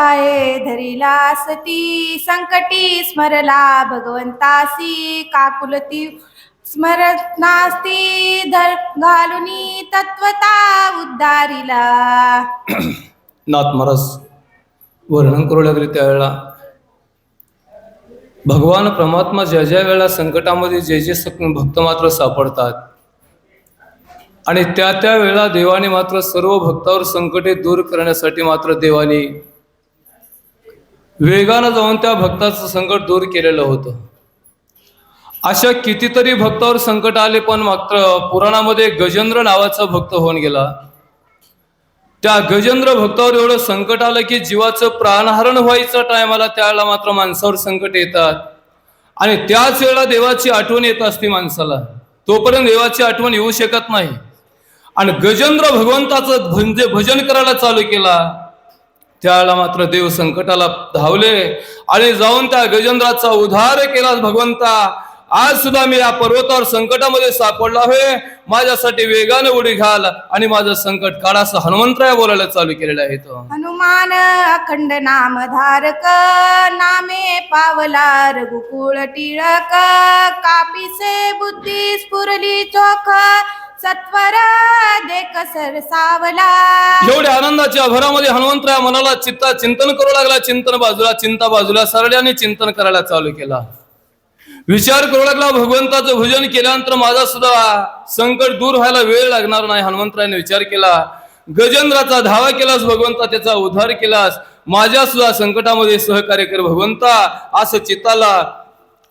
पाये धरिला संकटी स्मरला भगवंतासी काकुलती स्मरत नास्ती धर घालुनी तत्वता उद्धारिला. नाथ महाराज वर्णन करू लागले त्यावेळेला. भगवान परमात्मा ज्या ज्या वेळेला संकटामध्ये जे जे सक- भक्त मात्र सापडतात आणि त्या त्या वेळेला देवाने मात्र सर्व भक्तावर संकटे दूर करण्यासाठी मात्र देवाने वेगानं जाऊन त्या भक्ताचं संकट दूर केलेलं होतं. अशा कितीतरी भक्तावर संकट आले पण मात्र पुराणामध्ये गजेंद्र नावाचा भक्त होऊन गेला. त्या गजेंद्र भक्तावर एवढं संकट आलं की जीवाचं प्राणहरण व्हायचं टायमाला त्यावेळेला मात्र माणसावर संकट येतात. आणि त्याच वेळेला देवाची आठवण येत असते माणसाला. तोपर्यंत देवाची आठवण येऊ शकत नाही. आणि गजेंद्र भगवंताचं म्हणजे भजन करायला चालू केला. त्यावेळेला मात्र देव संकटाला धावले आणि जाऊन त्या गजेंद्राचा उद्धार केला भगवंता. आज सुद्धा मी या पर्वतावर संकटामध्ये सापडला आहे. माझ्यासाठी वेगाने उडी घाल आणि माझं संकट काढा असं हनुमंतराय बोलायला चालू केलेलं आहे तो हनुमान अखंड नाम धारक नामे पावला रघुकुळ टिळक कापिसे बुद्धी स्फुरली चोख सत्वर देख एवढ्या आनंदाच्या भरामध्ये हनुमंतराया मनाला चित्ता चिंतन करू लागला चिंतन बाजूला चिंता बाजूला सरळ्याने चिंतन करायला चालू केला. विचार करू लागला भगवंताचं भजन केल्यानंतर माझा सुद्धा संकट दूर व्हायला वेळ लागणार नाही. हनुमंतरायाने विचार केला गजेंद्राचा धावा केलास भगवंता त्याचा उद्धार केलास. माझ्या सुद्धा संकटामध्ये सहकार्य कर भगवंता. असं चित्ताला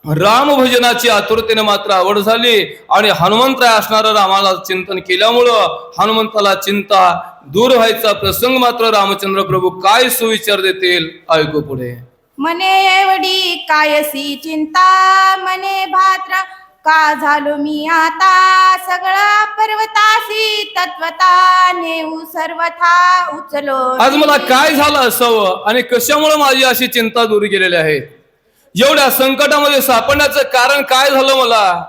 राम भजनाची आतुरतेने मात्र आवड झाली आणि हनुमंतराय असणारं रामाला चिंतन केल्यामुळं हनुमंताला चिंता दूर व्हायचा प्रसंग मात्र रामचंद्र प्रभू काय सुविचार देतील ऐकू पुढे. मने एवढी कायसी चिंता मने भाद्र का झालो मी आता? सगळा पर्वतासी तत्वता नेऊ सर्वथा उचलो आज मला काय झालं असावं आणि कशामुळे माझी अशी चिंता दूर गेलेली आहे? एवढ्या संकटामध्ये सापडण्याचं कारण काय झालं मला?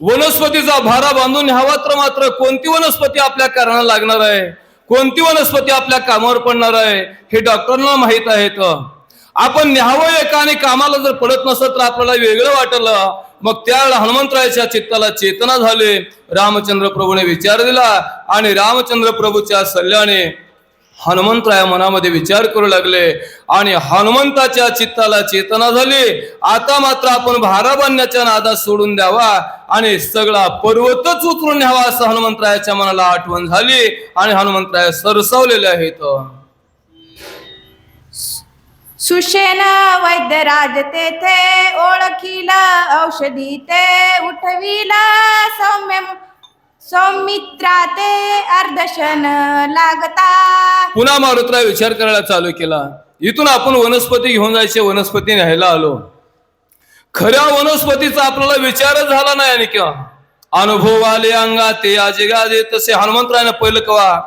वनस्पतीचा भारा बांधून न्यावा तर मात्र कोणती वनस्पती आपल्या कारणाला लागणार आहे? कोणती वनस्पती आपल्या कामावर पडणार आहे? हे डॉक्टरांना माहीत आहे आपण न्यावं एका आणि कामाला जर पडत नसत तर आपल्याला वेगळं वाटलं. मग त्यावेळेला हनुमंतरायाच्या चित्ताला चेतना झाले. रामचंद्र प्रभूने विचार दिला आणि रामचंद्र प्रभूच्या सल्ल्याने हनुमंतराया मनामध्ये विचार करू लागले आणि हनुमंताच्या चित्ताला चेतना झाली. आता मात्र आपण भारा बांधण्याच्या नादात सोडून द्यावा आणि सगळा पर्वतच उतरून न्यावा असं हनुमंतरायाच्या मनाला आठवण झाली आणि हनुमंतराय सरसावलेले आहेत. सुशेन वैद्यराज तेथे ओळखीला औषधी ते उठविला सौम्य सौमित्रा ते अर्धशन लागता. पुन्हा मारुतराय विचार करायला चालू केला. इथून आपण वनस्पती घेऊन जायचे वनस्पती न्यायला आलो. खऱ्या वनस्पतीचा आपल्याला विचारच झाला नाही आणि किंवा. अनुभव आले अंगा ते आजेगाजे तसे हनुमंतरायनं पहिलं कवा.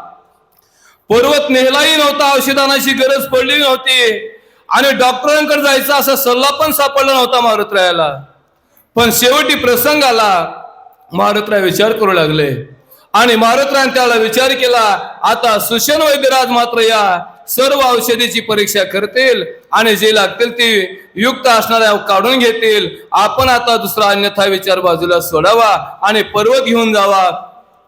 पर्वत नेलाही नव्हता औषधानाची गरज पडली नव्हती. आणि डॉक्टरांकडे जायचा असा सल्ला पण सापडला नव्हता मारुतरायाला. पण शेवटी प्रसंग आला. मारुतराय विचार करू लागले. आणि मारुतरायाने त्याला विचार केला आता सुशन वैद्यराज मात्र या सर्व औषधीची परीक्षा करतील आणि जे लागतील ते युक्त असणाऱ्या काढून घेतील. आपण आता दुसरा अन्यथा विचार बाजूला सोडावा आणि पर्वत घेऊन जावा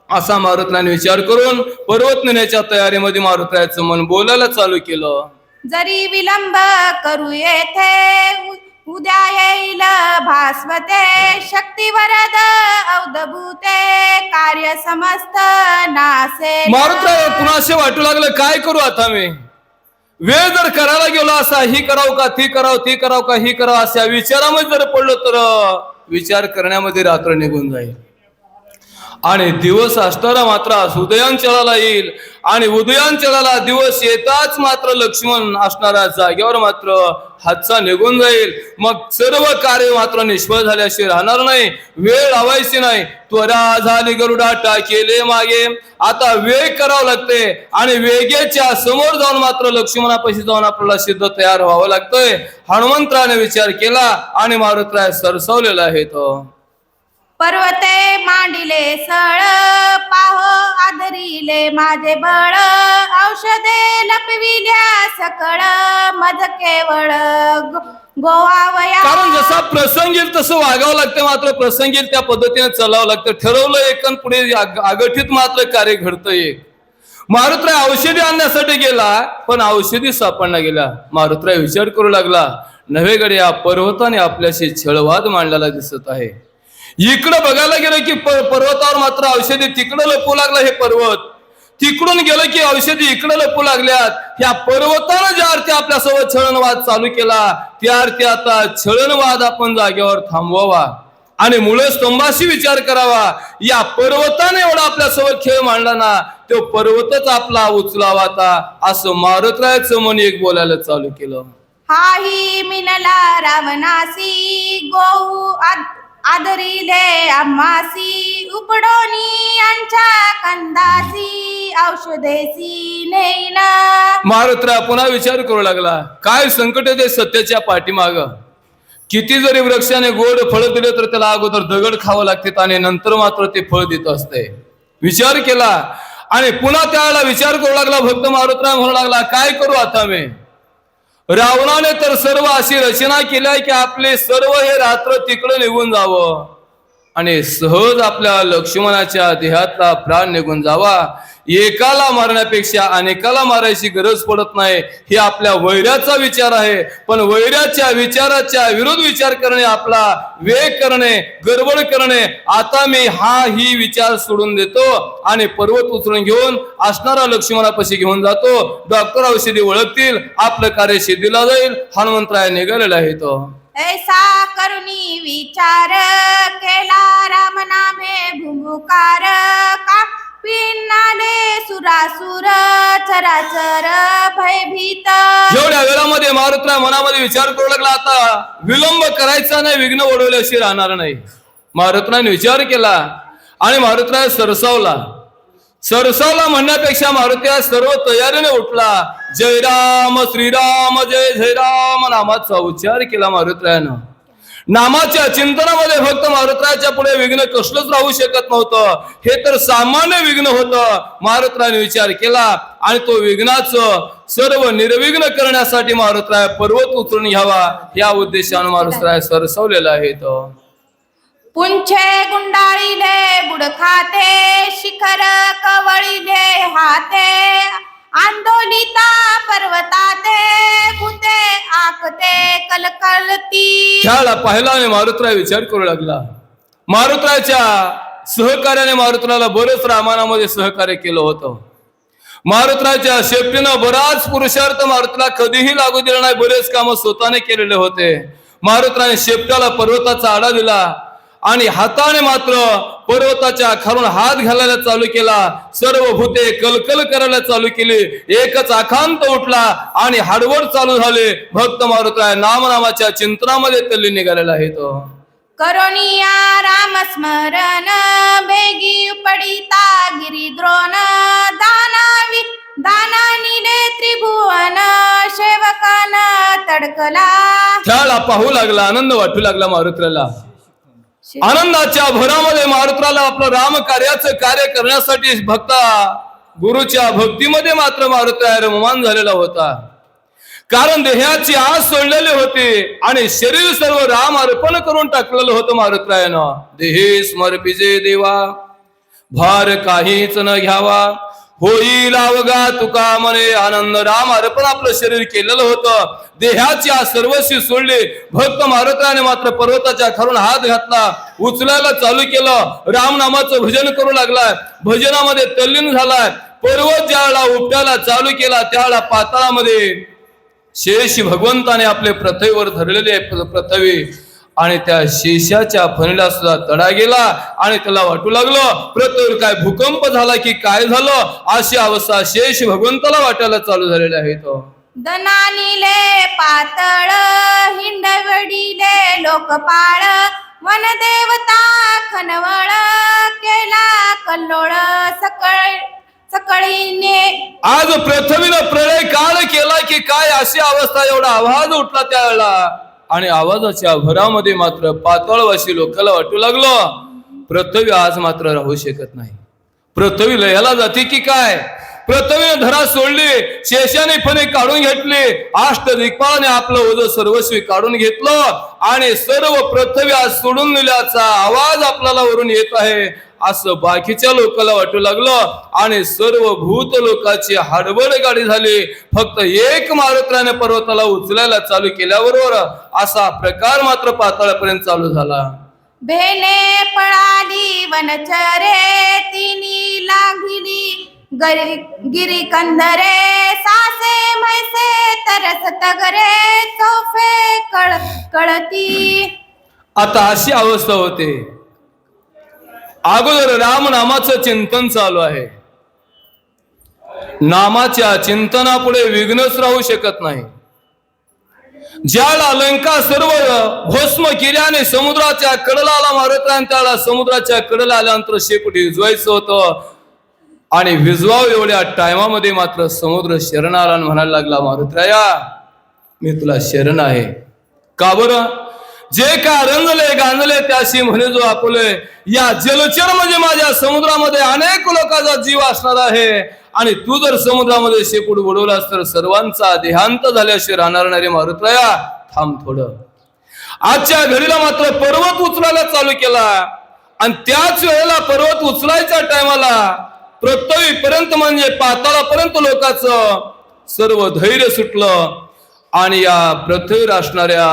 असा मारुतरायाने विचार करून पर्वत नेण्याच्या तयारीमध्ये मारुतरायाचं मन बोलायला चालू केलं. जरी विलंब करू येथे उद्या येईल भास्वते शक्ती वरद अवधभूते कार्य समस्त नासे मारुतराय पुन्हा असे वाटू लागलं? काय करू आता मी? वेळ जर करायला गेलो असा ही करावं का ती कराव ती कराव का ही कराव अशा विचारामध्ये जर पडलो तर विचार करण्यामध्ये रात्र निघून जाईल. आणि दिवस असताना मात्र उदयांचलाला येईल. आणि उदयांचलाला दिवस येताच मात्र लक्ष्मण असणाऱ्या जागेवर मात्र हातचा निघून जाईल. मग सर्व कार्य मात्र निष्फळ झाल्याशिवाय राहणार नाही. वेळ लावायची नाही. त्वरा झाली गरुडा टाकेले मागे. आता वेग करावं लागते. आणि वेगेच्या समोर जाऊन मात्र लक्ष्मणापाशी जाऊन आपल्याला सिद्ध तयार व्हावं लागतंय. हनुमंतराने विचार केला आणि मारुतराय सरसवलेला आहे तो. पर्वते मांडिले सळ पाहो आदरिले माझे बळ. औषधे लपविल्या सकळ मज केवळ गोवावया. कारण जसा प्रसंग येईल तसं वागावं लागतं मात्र प्रसंग येईल त्या पद्धतीने चालावं लागतं. ठरवलं एक आणि पुढे अगठीत आगठीत मात्र कार्य घडतं एक. मारुतराय औषधी आणण्यासाठी गेला पण औषधी सापडला गेला मारुतराय विचार करू लागला नव्हे गड्या पर्वताने आपल्याशी छळवाद मांडलेला दिसत आहे. इकडं बघायला गेलं की पर्वतावर मात्र औषधी तिकडं लपू लागला हे पर्वत. तिकडून गेलं की औषधी इकडे लपू लागल्यात. या पर्वतानं ज्या अर्थी आपल्यासोबत छळणवाद चालू केला त्या अर्थी आता छळणवाद आपण जागेवर थांबवावा. आणि मूळ स्तंभाशी विचार करावा. या पर्वताने एवढा आपल्यासोबत खेळ मांडला ना तो पर्वतच आपला उचलावा आता असं मारुतरायाचं मन एक बोलायला चालू केलं. हाही मिनला रावणासी गो आदरिले अम्मासी उपडोनी यांच्या कंदासी औषधेसी नेईन. मारुतराय पुन्हा विचार करू लागला. काय संकट येते सत्याच्या पाठीमाग? किती जरी वृक्षाने गोड फळ दिले तर त्याला अगोदर दगड खावं लागते आणि नंतर मात्र ते फळ देत असते. विचार केला आणि पुन्हा त्याला विचार करू लागला भक्त मारुत्रा म्हणू लागला काय करू आता मी? रावणाने तर सर्व अशी रचना केल्या की आपले सर्व हे रात्र तिकडे निघून जावं. आणि सहज आपल्या लक्ष्मणाच्या देहातला प्राण निघून जावा. एकाला मारण्यापेक्षा अनेकाला मारायची गरज पडत नाही. हे आपल्या वैराचा विचार आहे. पण वैराच्या विचाराच्या विरोध विचार करणे आपला वेग करणे गडबड करणे आता मी हा ही विचार सोडून देतो आणि पर्वत उचलून घेऊन असणारा लक्ष्मणापाशी घेऊन जातो. डॉक्टर औषधी ओळखतील आपलं कार्य सिद्धीला जाईल हनुमंतराय निघालेला आहे तो. ऐसा करुणी विचार केला राम नामे भूमुकार का? पिनाले सुरासुर चराचर भयभीत. जेवढ्या वेळामध्ये मारुतराय मनामध्ये विचार करू लागला आता विलंब करायचा नाही विघ्न ओढवल्याशी राहणार नाही. मारुतरायने विचार केला आणि मारुतराय सरसावला. सरसावला म्हणण्यापेक्षा मारुतीया सर्व तयारीने उठला. जय राम श्रीराम जय जय राम नामाचा उच्चार केला मारुतरायानं. नामाच्या चिंतनामध्ये फक्त मारुतरायाच्या पुढे विघ्न कसलंच राहू शकत नव्हतं. हे तर सामान्य विघ्न होतं. मारुतरायाने विचार केला आणि तो विघ्नाचं सर्व निर्विघ्न करण्यासाठी मारुतराय पर्वत उतरून घ्यावा या उद्देशाने मारुतराय सरसवलेला आहे तो पुंछे गुंडाळीले बुडखाते शिखर कवळीले हाते. आंदोलिता पर्वताते भूते आकते कलकलती. त्याला पाहिला आणि मारुतराय विचार करू लागला. मारुतरायच्या सहकार्याने मारुतराला बरंच रामानामध्ये सहकार्य केलं होतं. मारुतराच्या शेपटीनं बराच पुरुषार्थ मारुतला कधीही लागू दिला नाही बरेच काम स्वतःने केलेले होते. मारुतराने शेपटाला पर्वताचा आडा दिला. आणि हाताने मात्र पर्वताच्या खालून हात घालायला चालू केला. सर्व भूते कलकल करायला चालू केली. एकच आखांत उठला आणि हाडवड चालू झाले. भक्त मारुतराय नामनामाच्या चिंतनामध्ये तल्ली निघालेला आहे तो. करोनिया राम स्मरण बेगी पडिता गिरिद्रोण दानावी दानानिले त्रिभुवन सेवकान तडकला. त्याला पाहू लागला आनंद वाटू लागला मारुत्राला आनंदाच्या भरामध्ये मारुत्राला आपलं राम कार्याचं कार्य करण्यासाठी भक्ता गुरुच्या भक्तीमध्ये मात्र मारुत्राय रममान झालेला होता. कारण देहाची आस सोडलेली होती आणि शरीर सर्व राम अर्पण करून टाकलेलं होतं मारुत्रायानं. देहे समर्पिजे देवा भार काहीच न घ्यावा. होईल अवघा तुका म्हणे आनंद. राम अर्पण आपलं शरीर केलेलं होतं. देहाची आज सर्वस्वी सोडली. भक्त मारुताने मात्र पर्वताच्या खालून हात घातला. उचलायला चालू केलं. रामनामाचं भजन करू लागलाय. भजनामध्ये तल्लीन झालाय. पर्वत ज्यावेळेला उपटायला चालू केला त्यावेळेला पाताळामध्ये शेष भगवंताने आपले प्रथेवर धरलेले आहे प्रथवे आणि त्या शेषाच्या फणीला सुद्धा तडा गेला आणि त्याला वाटू लागलं प्रथेवर काय भूकंप झाला की काय झालं? अशी अवस्था शेष भगवंताला वाटायला चालू झालेली आहे तो दनानिले पातळ हिंडवडीले लोकपाळ वनदेवता खनवळ केला कल्लोळ सकळ सकळीने. आज पृथ्वीनं प्रलय काळ केला की काय अशी अवस्था एवढा आवाज उठला त्यावेळेला. आणि आवाजाच्या भरामध्ये मात्र पातळवाशी लोकाला वाटू लागलं. पृथ्वी आज मात्र राहू शकत नाही. पृथ्वी लयाला जाते की काय? प्रथमे धरा सोडली शेषाने फणे काढून घेतले. अष्ट दिग्पाळाने आपलं ओझ सर्वस्वी काढून घेतलं आणि सर्व पृथ्वी आज सोडून दिल्याचा आवाज आपल्याला वरून येत आहे. असं बाकीच्या लोकांना वाटू लागलं आणि सर्व भूत लोकाची हडबड गाडी झाली. फक्त एक मारुत्राने पर्वताला उचलायला चालू केल्याबरोबर असा प्रकार मात्र पाताळापर्यंत चालू झाला. भेने पळाली वनचरे तिनी लागली गिरी कंदरे सासे म्हैसे तरस तगरे चौफे कळ कळती. आता अशी अवस्था होते. अगोदर राम नामाचं चिंतन चालू आहे. नामाच्या चिंतनापुढे विघ्नच राहू शकत नाही. ज्याला लंका सर्व भस्म केल्याने समुद्राच्या कडलाला मारत मारुत्रान त्याला समुद्राच्या कडला आल्यानंतर शेपटी उजवायचं होतं. आणि विजवाव एवढ्या टायमामध्ये मात्र समुद्र शरणाला म्हणायला लागला मारुत्राया मी तुला शरण आहे. का बरं? जे का रंगले गांजले त्याशी म्हणे जो आपुले या जलचर म्हणजे माझ्या समुद्रामध्ये अनेक लोकांचा जीव असणार आहे. आणि तू जर समुद्रामध्ये शेपूट बुडवलास तर सर्वांचा देहांत झाल्याशिवाय राहणार नाही मारुतराया. थांब थोडं. आजच्या घडीला मात्र पर्वत उचलायला चालू केला. आणि त्याच वेळेला पर्वत उचलायच्या टायमाला पृथ्वी पर्यंत म्हणजे पाताळापर्यंत लोकांचं सर्व धैर्य सुटलं आणि या पृथ्वीवर असणाऱ्या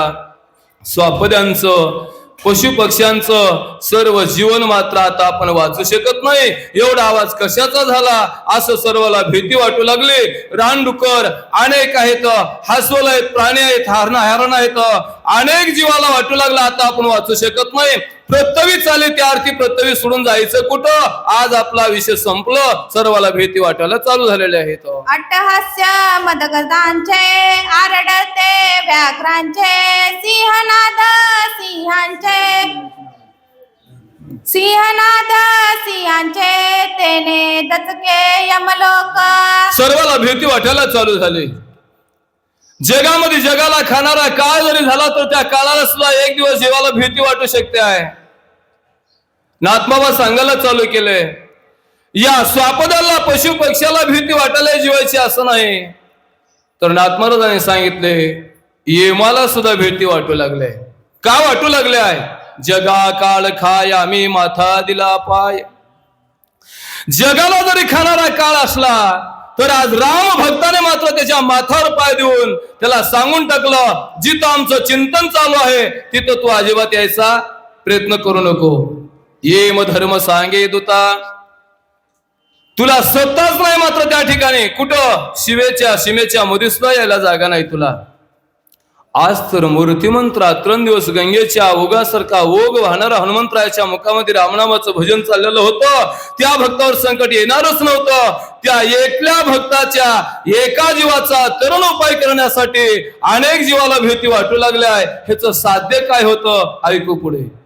स्वापद्यांचं पशु पक्ष्यांचं सर्व जीवन मात्र आता आपण वाचू शकत नाही. एवढा आवाज कशाचा झाला? असं सर्वाला भीती वाटू लागली. रानडुकर अनेक आहेत हसवल आहेत प्राणी आहेत हारण हरण आहेत. अनेक जीवाला वाटू लागला. आता आपण वाचू शकत नाही. पृथ्वी चाले त्या अर्थी पृथ्वी सोडून जायचं कुठं? आज आपला विषय संपलं. सर्वाला भीती वाटायला चालू झालेले आहेत अट्टहास्य मदगजांचे आरडते व्याघ्रांचे सिंहनाद सिंहांचे सिंहनाद सिंहांचे तेने दचके यमलोक. सर्वाला भीती वाटायला चालू झाली. जगामध्ये जगाला खाणारा काळ जरी झाला तर त्या काळाला सुद्धा एक दिवस जीवाला भीती वाटू शकते आहे. नाथबाबा सांगायला चालू केलंय. या स्वापदाला पशु पक्ष्याला भीती वाटायला जीवायची असं नाही. तर नाथमहाराजांनी सांगितले येमाला सुद्धा भीती वाटू लागले. का वाटू लागले आहे? जगा काळ खाय आम्ही माथा दिला पाय. जगाला जरी खाणारा काळ असला तर आज राम भक्ताने मात्र त्याच्या माथावर पाय देऊन त्याला सांगून टाकलं जिथं आमचं चिंतन चालू आहे तिथं तू अजिबात यायचा प्रयत्न करू नको. ये म धर्म सांगे दुता. तुला सत्ताच नाही मात्र त्या ठिकाणी. कुठं? शिवेच्या सीमेच्या मध्ये सुद्धा यायला जागा नाही तुला. आज तर मूर्तिमंत दिवस गंगेच्या ओघासारखा ओघ वाहणारा हनुमंतरायाच्या मुखामध्ये रामनामाचं भजन चाललेलं होतं. त्या भक्तावर संकट येणारच नव्हतं. त्या एकल्या भक्ताच्या एका जीवाचा तरुण उपाय करण्यासाठी अनेक जीवाला भीती वाटू लागल्या ह्याचं साध्य काय होतं? ऐकू पुढे.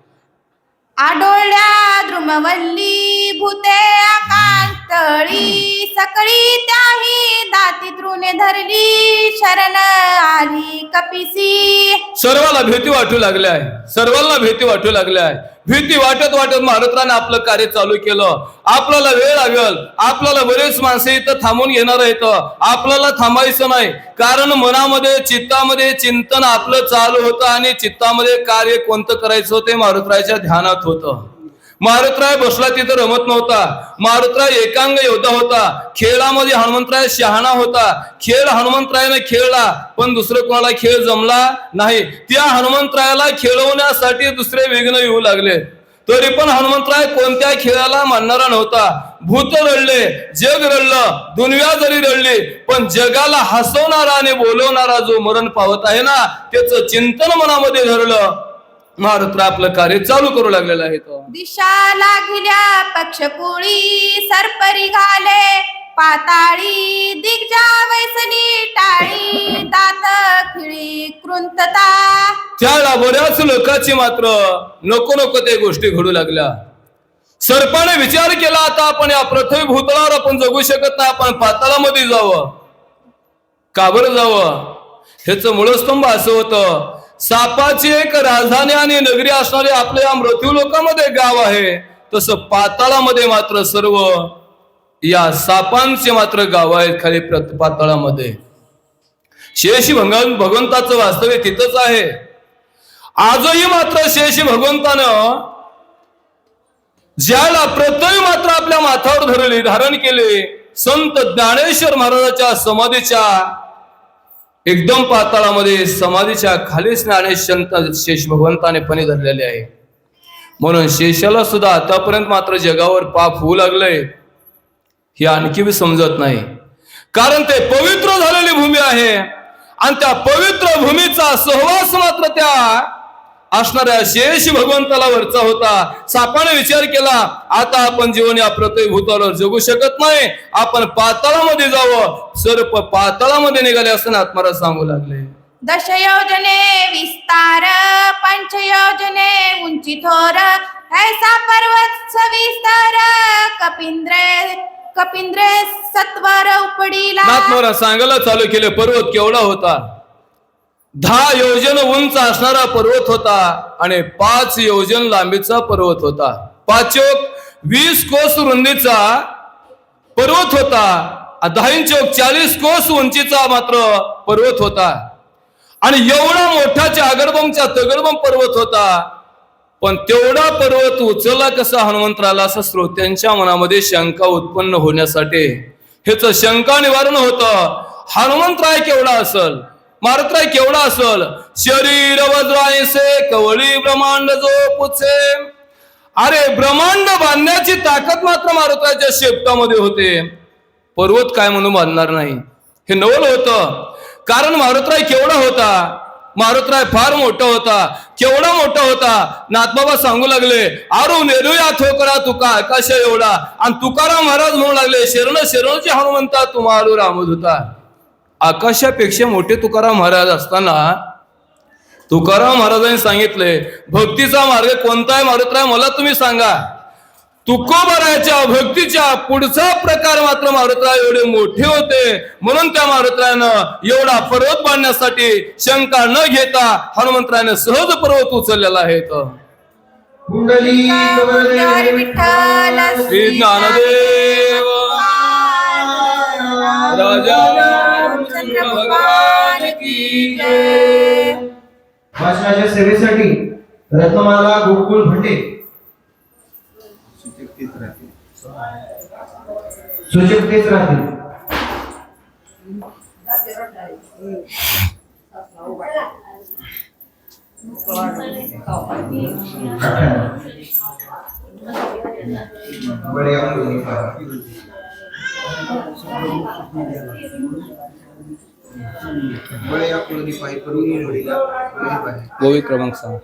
આડોડા द्रुमवल्ली भूते आकांतळी सकळी त्याही दाती द्रुने धरली शरण आली कपिसी. सर्वाला भीती वाटू लागल्या आहे. सर्वांना भीती वाटू लागल्या आहे. भीती वाटत वाटत महाराष्ट्राने आपलं कार्य चालू केलं. आपल्याला वेळ लागल. आपल्याला बरेच माणसे इथं थांबून घेणार आहेत. आपल्याला थांबायचं नाही. कारण मनामध्ये चित्तामध्ये चिंतन आपलं चालू होतं आणि चित्तामध्ये कार्य कोणतं करायचं ते महाराष्ट्राच्या ध्यानात होतं. मारुतराय बसला तिथं रमत नव्हता. मारुतराय एकांग योद्धा होता. खेळामध्ये हनुमंतराय शहाणा होता. खेळ हनुमंतरायाने खेळला पण दुसरं कोणाला खेळ जमला नाही. त्या हनुमंतरायाला खेळवण्यासाठी दुसरे विघ्न येऊ लागले. तरी पण हनुमंतराय कोणत्या खेळाला मानणारा नव्हता. भूत रडले जग रडलं दुनिया जरी रडली पण जगाला हसवणारा आणि बोलवणारा जो मरण पावत आहे ना त्याचं चिंतन मनामध्ये धरलं. महारुद्र आपलं कार्य चालू करू लागलेलं आहे तो दिशा लागल्या पक्षकुळी सरपरी घाले पाताळी दिग्जा वैसली टाळी दात खिळी कृंतता. त्याला बऱ्याच लोकांची मात्र नको नको ते गोष्टी घडू लागल्या. सर्पाने विचार केला आता आपण या पृथ्वी भूतलावर आपण जगू शकत नाही आपण पाताळामध्ये जावं. का बरं जावं? ह्याच मूळस्तंभ असं होतं. सापाची एक राजधानी आणि नगरी असणारे आपल्या या मृत्यू लोकांमध्ये गाव आहे. तसं पाताळामध्ये मात्र सर्व या सापांचे मात्र गाव आहेत खाली पाताळामध्ये. शेष भगवान भगवंताचं वास्तव्य तिथंच आहे. आजही मात्र शेष भगवंतानं ज्याला प्रत्यय मात्र आपल्या माथावर धरले धारण केले संत ज्ञानेश्वर महाराजाच्या समाधीच्या एकदम पाताळामध्ये समाधीच्या खालीच ज्ञानेश्वर शेष भगवंताने पणे धरलेले आहे. म्हणून शेषाला सुद्धा आतापर्यंत मात्र जगावर पाप होऊ लागलंय हे आणखी बी समजत नाही. कारण ते पवित्र झालेली भूमी आहे आणि त्या पवित्र भूमीचा सहवास मात्र त्या असणाऱ्या शेष भगवंताला वरचा होता. सापाने विचार केला आता आपण जीवन या प्रत्येक भूतावर जगू शकत नाही. आपण पाताळामध्ये जावं. सर्प पाताळामध्ये निघाले असताना आत्माला सांगू लागले. दशयोजने विस्तार पंचयोजने उंची थोर ऐसा पर्वत सविस्तार कपिंद्रे कपिंद्रे सत्वर उपडीला. नाथमोरा सांगायला चालू केले पर्वत केवढा होता? दहा योजन उंच असणारा पर्वत होता आणि पाच योजन लांबीचा पर्वत होता. पाचोक वीस कोस रुंदीचा पर्वत होता दहा इंचोक चाळीस कोस उंचीचा मात्र पर्वत होता. आणि एवढा मोठाच्या आगडबमचा तगडबम पर्वत होता. पण तेवढा पर्वत उचलला कसा हनुमंतराला असं श्रोत्यांच्या मनामध्ये शंका उत्पन्न होण्यासाठी? ह्याच शंका निवारण होतं. हनुमंतराय केवढा असल? मारुतराय केवढा असल? शरीर वज्रायसे कवळी ब्रह्मांड जो पुचे अरे ब्रह्मांड बांधण्याची ताकद मात्र मारुतराच्या शेपटामध्ये होते. पर्वत काय म्हणून बांधणार नाही? हे नवल होतं. कारण मारुतराय केवढा होता? मारुतराय फार मोठा होता. केवढा मोठा होता? नाथबाबा सांगू लागले आरो नेरूया थोकरा तुका आकाश एवढा. आणि तुकाराम महाराज म्हणू लागले शरण शरणचे हनुमंता तुम्हा रामद होता आकाशापेक्षा मोठे तुकाराम महाराज असताना तुकाराम महाराजांनी सांगितले भक्तीचा मार्ग कोणता आहे मारुतराय मला तुम्ही सांगा. तुकोबराच्या भक्तीच्या पुढचा प्रकार मात्र मारुतराय एवढे मोठे होते. म्हणून त्या मारुतरायानं एवढा पर्वत बांधण्यासाठी शंका न घेता हनुमंतरायानं सहज पर्वत उचललेला आहे श्री ज्ञानदेव. राजा. रामचंद्र भगवान की जय. भाषणाच्या सेवेसाठी रत्नमाला गोकुळ भटे सूचकतेच राहतील. बढिया मुलगी पाहा. बढिया मुलगी पाही करून ये जोडीला. बढिया पाही. गोवी क्रमांक सांग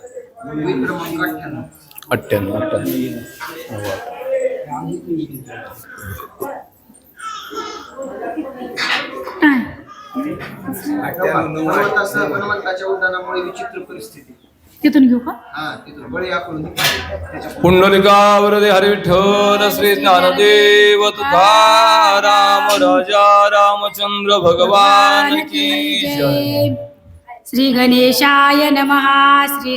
क्रमांक अठ्ठ्याण्णव. अठ्ठ्याण्णव अठ्ठ्याण्णव हनुमंताचं- हनुमंताच्या उड्डाणामुळे विचित्र परिस्थिती तिथून घेऊ का? हा त्याच्या पुंडलिकावरदे हरी विठ्ठल श्री ज्ञानदेव तुकाराम राजा रामचंद्र भगवान की जय। श्री गणेशाय नमः श्री